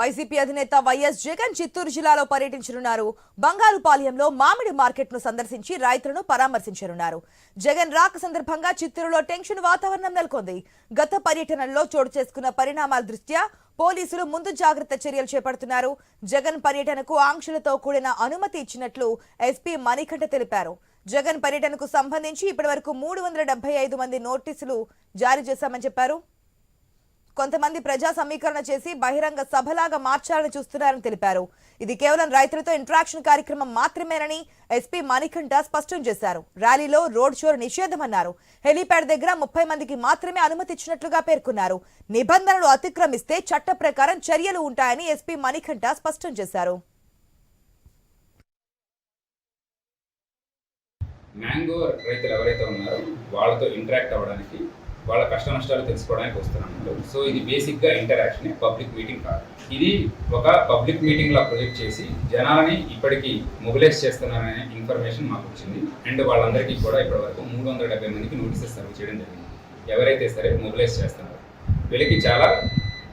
YCP అధినేత YS Jagan Chittoor జిల్లాలో పర్యటించనున్నారు. బంగారుపాలెంలో మామిడి మార్కెట్ను సందర్శించి రైతులను పరామర్శించనున్నారు. జగన్ రాక సందర్భంగా చిత్తూరులో టెన్షన్ వాతావరణం నెలకొంది. గత పర్యటనలో చోటు చేసుకున్న పరిణామాల దృష్ట్యా పోలీసులు ముందు జాగ్రత్త చర్యలు చేపడుతున్నారు. జగన్ పర్యటనకు ఆంక్షలతో కూడిన అనుమతి ఇచ్చినట్లు ఎస్పీ మణికంఠ తెలిపారు. జగన్ పర్యటనకు సంబంధించి ఇప్పటివరకు మూడు వందల ఐదు మంది నోటీసులు జారీ చేశామని చెప్పారు. కొంతమంది ప్రజా సమీకరణ చేసి బహిరంగ సభలాగా మార్చాలని చూస్తున్నారని తెలిపారు. ఇది కేవలం రైతులతో ఇంటరాక్షన్ కార్యక్రమం మాత్రమేనని ఎస్పీ మణికంఠ స్పష్టం చేశారు. ర్యాలీలో రోడ్ షో నిషేధమన్నారు. హెలీప్యాడ్ దగ్గర ముప్పై మందికి మాత్రమే అనుమతి ఇచ్చినట్లుగా పేర్కొన్నారు. నిబంధనలు అతిక్రమిస్తే చట్ట ప్రకారం చర్యలు ఉంటాయని ఎస్పీ మణికంఠ స్పష్టం చేశారు. మ్యాంగో రైతులు ఎవరైతే ఉన్నారో వాళ్ళతో ఇంటరాక్ట్ అవ్వడానికి వాళ్ళ కష్ట నష్టాలు తెలుసుకోవడానికి వస్తున్నాను సో ఇది బేసిక్గా ఇంటరాక్షన్ పబ్లిక్ మీటింగ్ కాదు. ఇది ఒక పబ్లిక్ మీటింగ్లో ప్రొజెక్ట్ చేసి జనాలని ఇప్పటికీ మొబిలైజ్ చేస్తున్నారనే ఇన్ఫర్మేషన్ మాకు వచ్చింది. అండ్ వాళ్ళందరికీ కూడా ఇప్పటివరకు మూడు వందల డెబ్బై మందికి నోటీసెస్ సర్వ్ చేయడం జరిగింది. ఎవరైతే సరే మొబిలైజ్ చేస్తున్నారు. వీళ్ళకి చాలా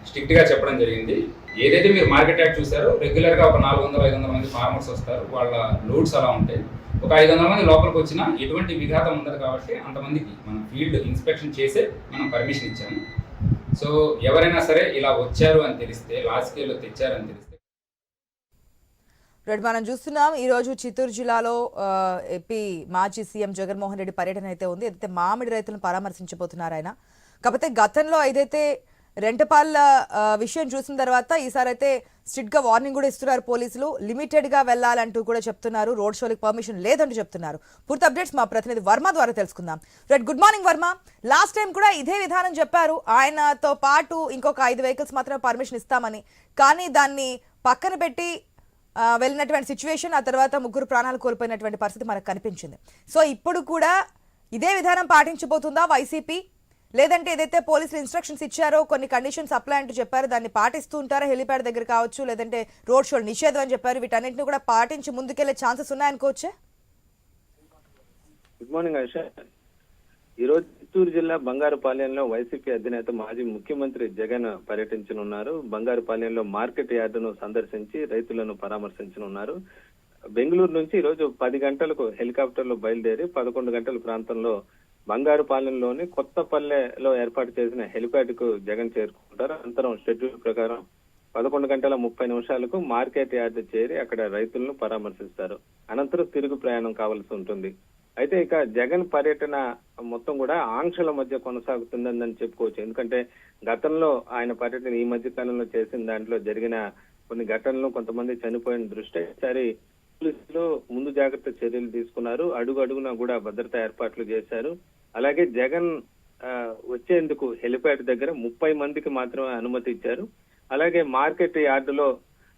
స్ట్రిక్ట్గా చెప్పడం జరిగింది. ఏదైతే మీరు మార్కెట్ యాడ్ చూసారో రెగ్యులర్గా ఒక నాలుగు వందల ఐదు వందల మంది ఫార్మర్స్ వస్తారు. వాళ్ళ లోడ్స్ అలా ఉంటాయి. ఒక ఐదు వందల మంది లోపలికి వచ్చినా ఎటువంటి విఘాతం ఉండదు కాబట్టి అంతమందికి మనం ఫీల్డ్ ఇన్స్పెక్షన్ చేసే మనం పర్మిషన్ ఇచ్చాము. సో ఎవరైనా సరే ఇలా వచ్చారు అని తెలిస్తే లాస్ట్ స్కేల్లో తెచ్చారని తెలిస్తే. రెడ్ మనం చూస్తున్నాం. ఈరోజు చిత్తూరు జిల్లాలో ఏపీ మాజీ సీఎం జగన్మోహన్ రెడ్డి పర్యటన అయితే ఉంది. ఏదైతే మామిడి రైతులను పరామర్శించబోతున్నారు ఆయన. కాకపోతే గతంలో ఏదైతే రెంటపాల్ విషయం చూసిన తర్వాత ఈసారి అయితే స్ట్రిక్ట్గా వార్నింగ్ కూడా ఇస్తున్నారు పోలీసులు. లిమిటెడ్గా వెళ్ళాలంటూ కూడా చెప్తున్నారు. రోడ్ షోలకు పర్మిషన్ లేదంటూ చెప్తున్నారు. పూర్తి అప్డేట్స్ మా ప్రతినిధి వర్మ ద్వారా తెలుసుకుందాం. Right good morning Varma. Last time కూడా ఇదే విధానం చెప్పారు. ఆయనతో పాటు ఇంకొక ఐదు వెహికల్స్ మాత్రమే పర్మిషన్ ఇస్తామని. కానీ దాన్ని పక్కన పెట్టి వెళ్ళినటువంటి సిచ్యువేషన్ ఆ తర్వాత ముగ్గురు ప్రాణాలు కోల్పోయినటువంటి పరిస్థితి మనకు కనిపించింది. సో ఇప్పుడు కూడా ఇదే విధానం పాటించబోతుందా వైసీపీ? లేదంటే ఏదైతే పోలీసులు ఇన్స్ట్రక్షన్స్ ఇచ్చారో కొన్ని కండిషన్స్ అప్లై అంటూ చెప్పారు దాన్ని పాటిస్తూ ఉంటారా? హెలిప్యాడ్ దగ్గర కావచ్చు లేదంటే రోడ్ షో నిషేధం అని చెప్పారు. వీటన్నింటిని కూడా పాటించి ముందుకెళ్ళే ఛాన్సెస్ ఉన్నాయనుకోవచ్చా గుడ్ మార్నింగ్ ఈ ఈరోజు చిత్తూరు జిల్లా బంగారుపాలెంలో వైసీపీ అధినేత మాజీ ముఖ్యమంత్రి జగన్ పర్యటించనున్నారు. బంగారుపాలెంలో మార్కెట్ యార్డును సందర్శించి రైతులను పరామర్శించనున్నారు. బెంగళూరు నుంచి ఈరోజు పది గంటలకు హెలికాప్టర్లో బయలుదేరి పదకొండు గంటల ప్రాంతంలో బంగారుపాలెంలోని కొత్తపల్లెలో ఏర్పాటు చేసిన హెలిప్యాడ్కు జగన్ చేరుకుంటారు. అనంతరం షెడ్యూల్ ప్రకారం పదకొండు గంటల ముప్పై నిమిషాలకు మార్కెట్ యార్డ్ చేరి అక్కడ రైతులను పరామర్శిస్తారు. అనంతరం తిరుగు ప్రయాణం కావాల్సి ఉంటుంది. అయితే ఇక జగన్ పర్యటన మొత్తం కూడా ఆంక్షల మధ్య కొనసాగుతుందని చెప్పుకోవచ్చు. ఎందుకంటే గతంలో ఆయన పర్యటన ఈ మధ్య కాలంలో చేసిన దాంట్లో జరిగిన కొన్ని ఘటనలు కొంతమంది చనిపోయిన దృష్ట్యా ఈసారి పోలీసులు ముందు జాగ్రత్త చర్యలు తీసుకున్నారు. అడుగు అడుగున కూడా భద్రతా ఏర్పాట్లు చేశారు. అలాగే జగన్ ఆ, వచ్చేందుకు హెలిప్యాడ్ దగ్గర ముప్పై మందికి మాత్రమే అనుమతి ఇచ్చారు. అలాగే మార్కెట్ యార్డులో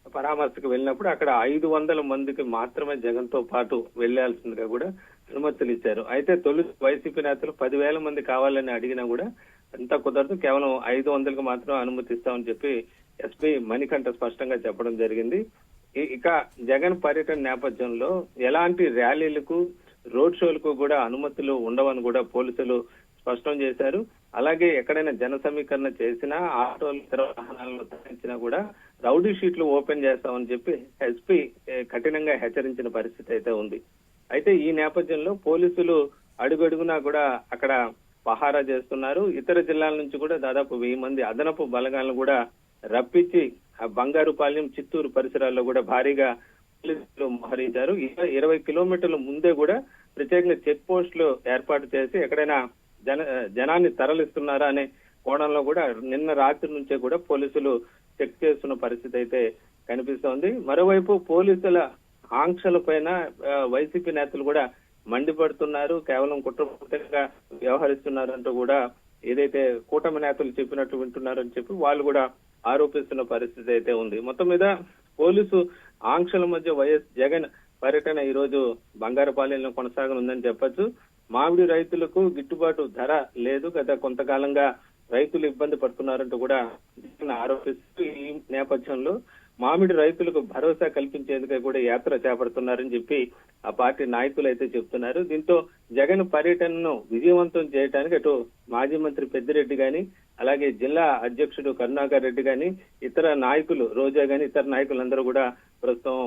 పరామర్శకు వెళ్ళినప్పుడు అక్కడ ఐదు వందల మందికి మాత్రమే జగన్తో పాటు వెళ్ళాల్సిందిగా కూడా అనుమతులు ఇచ్చారు. అయితే తొలి వైసీపీ నేతలు పదివేల మంది కావాలని అడిగినా కూడా అంతా కుదరదు. కేవలం ఐదు వందలకు మాత్రం అనుమతిస్తామని చెప్పి ఎస్పీ మణికంఠ స్పష్టంగా చెప్పడం జరిగింది. ఇక జగన్ పర్యటన నేపథ్యంలో ఎలాంటి ర్యాలీలకు రోడ్ షోలకు కూడా అనుమతులు ఉండవని కూడా పోలీసులు స్పష్టం చేశారు. అలాగే ఎక్కడైనా జన సమీకరణ చేసినా ఆటోలు ఇతర వాహనాలను తరలించినా కూడా రౌడీ షీట్లు ఓపెన్ చేస్తామని చెప్పి ఎస్పీ కఠినంగా హెచ్చరించిన పరిస్థితి అయితే ఉంది. అయితే ఈ నేపథ్యంలో పోలీసులు అడుగడుగునా కూడా అక్కడ పహారా చేస్తున్నారు. ఇతర జిల్లాల నుంచి కూడా దాదాపు వెయ్యి మంది అదనపు బలగాలను కూడా రప్పించి బంగారుపాలెం చిత్తూరు పరిసరాల్లో కూడా భారీగా మోహరించారు. ఇరవై- కిలోమీటర్ల ముందే కూడా ప్రత్యేకంగా చెక్ పోస్టులు ఏర్పాటు చేసి ఎక్కడైనా జన జనాన్ని తరలిస్తున్నారా అనే కోణంలో కూడా నిన్న రాత్రి నుంచే కూడా పోలీసులు చెక్ చేస్తున్న పరిస్థితి అయితే కనిపిస్తోంది. మరోవైపు పోలీసుల ఆంక్షల పైన వైసీపీ నేతలు కూడా మండిపడుతున్నారు. కేవలం కుట్రపూరితంగా వ్యవహరిస్తున్నారంటూ కూడా ఏదైతే కూటమి నేతలు చెప్పినట్టు వింటున్నారని చెప్పి వాళ్ళు కూడా ఆరోపిస్తున్న పరిస్థితి అయితే ఉంది. మొత్తం మీద పోలీసు ఆంక్షల మధ్య వైఎస్ జగన్ పర్యటన ఈ రోజు బంగారపాలెంలో కొనసాగనుందని చెప్పొచ్చు. మామిడి రైతులకు గిట్టుబాటు ధర లేదు. గత కొంతకాలంగా రైతులు ఇబ్బంది పడుతున్నారంటూ కూడా ఆరోపిస్తూ ఈ నేపథ్యంలో మామిడి రైతులకు భరోసా కల్పించేందుకు కూడా యాత్ర చేపడుతున్నారని చెప్పి ఆ పార్టీ నాయకులు అయితే చెప్తున్నారు. దీంతో జగన్ పర్యటనను విజయవంతం చేయడానికి అటు మాజీ మంత్రి పెద్దిరెడ్డి గాని అలాగే జిల్లా అధ్యక్షుడు కరుణాకర్ రెడ్డి గాని ఇతర నాయకులు రోజా గాని ఇతర నాయకులందరూ కూడా ప్రస్తుతం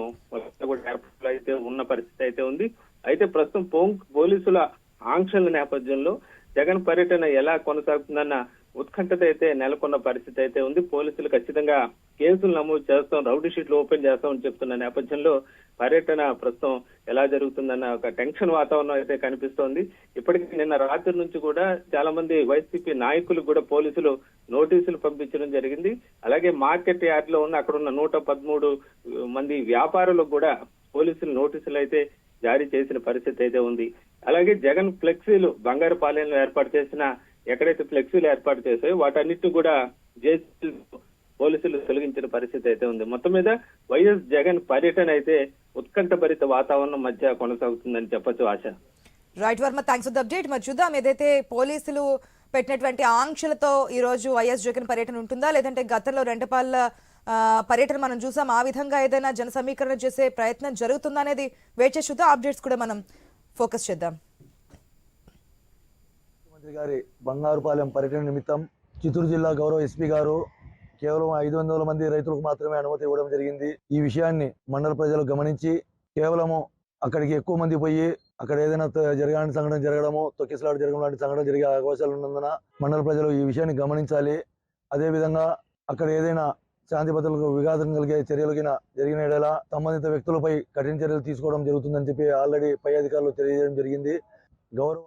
కూడా ఏర్పాట్లు అయితే ఉన్న పరిస్థితి అయితే ఉంది. అయితే ప్రస్తుతం పోంక్ పోలీసుల ఆంక్షల నేపథ్యంలో జగన్ పర్యటన ఎలా కొనసాగుతుందన్న ఉత్కంఠత అయితే నెలకొన్న పరిస్థితి అయితే ఉంది. పోలీసులు ఖచ్చితంగా కేసులు నమోదు చేస్తాం రౌడీ షీట్లు ఓపెన్ చేస్తామని చెప్తున్న నేపథ్యంలో పర్యటన ప్రస్తుతం ఎలా జరుగుతుందన్న ఒక టెన్షన్ వాతావరణం అయితే కనిపిస్తోంది. ఇప్పటికీ నిన్న రాత్రి నుంచి కూడా చాలా మంది వైసీపీ నాయకులు కూడా పోలీసులు నోటీసులు పంపించడం జరిగింది. అలాగే మార్కెట్ యార్డ్లో ఉన్న అక్కడ ఉన్న నూట పదమూడు మంది వ్యాపారులకు కూడా పోలీసులు నోటీసులు అయితే జారీ చేసిన పరిస్థితి అయితే ఉంది. అలాగే జగన్ ఫ్లెక్సీలు బంగారు పాలెంలో ఏర్పాటు చేసిన ఎక్కడైతే ఫ్లెక్సీలు ఏర్పాటు చేశాయో వాటన్నిటిని కూడా జేసీ పోలీసులు తొలగించిన పరిస్థితి అయితే ఉంది. మొత్తం మీద వైఎస్ జగన్ పర్యటన అయితే ఉత్కంఠభరిత వాతావరణం మధ్య కొనసాగుతుందని చెప్పొచ్చు ఆశ. Right Varma thanks for the update మరి చూద్దాం ఏదైతే పోలీసులు పెట్టినటువంటి ఆంక్షలతో ఈ రోజు వైఎస్ జగన్ పర్యటన ఉంటుందా? లేదంటే గతంలో రెండపాళ్ళ పర్యటన మనం చూసాం. ఆ విధంగా ఏదైనా జన సమీకరణ చేసే ప్రయత్నం జరుగుతుందా అనేది వెయిట్ చూద్దాం. అప్డేట్స్ కూడా మనం ఫోకస్ చేద్దాం. మంత్రి గారి బంగారుపాలెం పర్యటన నిమిత్తం చిత్తూరు జిల్లా గౌరవ ఎస్పీ గారు కేవలం ఐదు వందల మంది రైతులకు మాత్రమే అనుమతి ఇవ్వడం జరిగింది. ఈ విషయాన్ని మండల ప్రజలు గమనించి కేవలము అక్కడికి ఎక్కువ మంది పోయి అక్కడ ఏదైనా జరగాలని సంఘటన జరగడము తొక్కిసలాట జరగడం లాంటి సంఘటన జరిగే అవకాశాలు ఉన్నందున మండల ప్రజలు ఈ విషయాన్ని గమనించాలి. అదేవిధంగా అక్కడ ఏదైనా శాంతి భద్రతలకు విఘాతం కలిగే చర్యలు జరిగిన ఎడలా సంబంధిత వ్యక్తులపై కఠిన చర్యలు తీసుకోవడం జరుగుతుందని చెప్పి ఆల్రెడీ పై అధికారులు తెలియజేయడం జరిగింది. గౌరవ